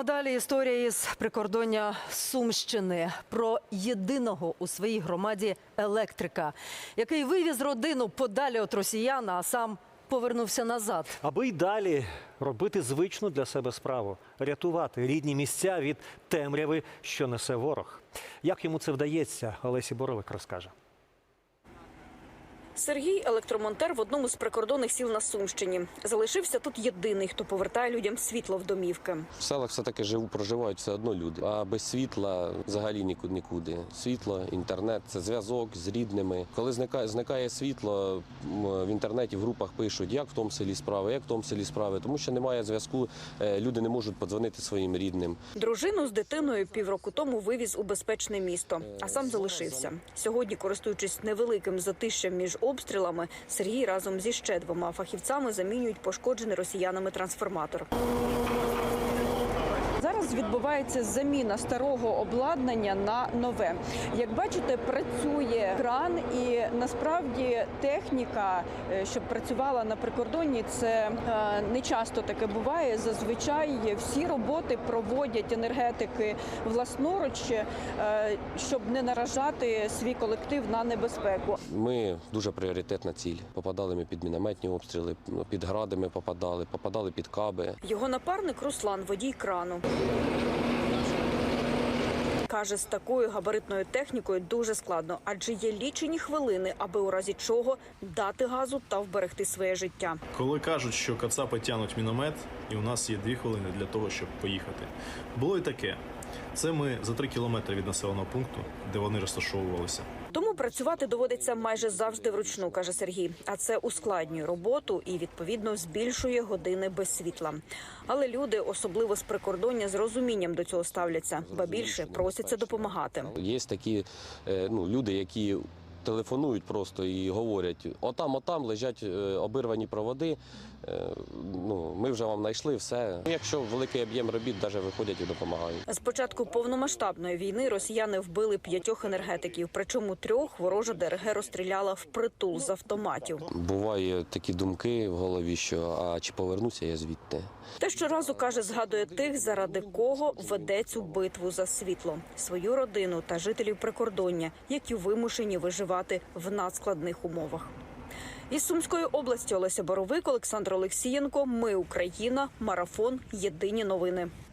а далі історія із прикордоння Сумщини про єдиного у своїй громаді електрика, який вивіз родину подалі від росіян, а сам повернувся назад. Аби й далі робити звичну для себе справу, рятувати рідні місця від темряви, що несе ворог. Як йому це вдається, Олесі Боровик розкаже. Сергій електромонтер в одному з прикордонних сіл на Сумщині. Залишився тут єдиний, хто повертає людям світло в домівки. В селах все-таки живу, проживають все одно люди. А без світла взагалі нікуди нікуди. Світло, інтернет це зв'язок з рідними. Коли зникає, зникає світло, в інтернеті в групах пишуть, як в тому селі справи, як в тому селі справи, тому що немає зв'язку, е, люди не можуть подзвонити своїм рідним. Дружину з дитиною півроку тому вивіз у безпечне місто, а сам залишився. Сьогодні, користуючись невеликим затищем між обстрілами, Сергій разом зі ще двома фахівцями замінюють пошкоджений росіянами трансформатор. Зараз відбувається заміна старого обладнання на нове. Як бачите, працює кран, і насправді техніка, е, щоб працювала на прикордонні, це е, не часто таке буває. Зазвичай всі роботи проводять енергетики власноруч, е, щоб не наражати свій колектив на небезпеку. Ми дуже пріоритетна ціль. Попадали ми під мінометні обстріли, під гради ми попадали, попадали під каби. Його напарник Руслан, водій крану. Каже, з такою габаритною технікою дуже складно, адже є лічені хвилини, аби у разі чого дати газу та вберегти своє життя. Коли кажуть, що кацапи тянуть міномет, і у нас є дві хвилини для того, щоб поїхати. Було і таке. Це ми за три кілометри від населеного пункту, де вони розташовувалися. Працювати доводиться майже завжди вручну, каже Сергій. А це ускладнює роботу і відповідно збільшує години без світла. Але люди, особливо з прикордоння, з розумінням до цього ставляться, ба більше просяться допомагати. Є такі е, ну, люди, які телефонують просто і говорять: отам, отам лежать е, обірвані проводи. е, Ну, ми вже вам знайшли все. Якщо великий об'єм робіт, навіть виходять і допомагають. З початку повномасштабної війни росіяни вбили п'ятьох енергетиків, причому трьох ворожа ДРГ розстріляла впритул з автоматів. Буває такі думки в голові, що а чи повернуся я звідти. Те щоразу каже, згадує тих, заради кого веде цю битву за світло, свою родину та жителів прикордоння, які вимушені виживати в надскладних умовах. Із Сумської області Олеся Боровик, Олександр Олексієнко. Ми Україна. Марафон. Єдині новини.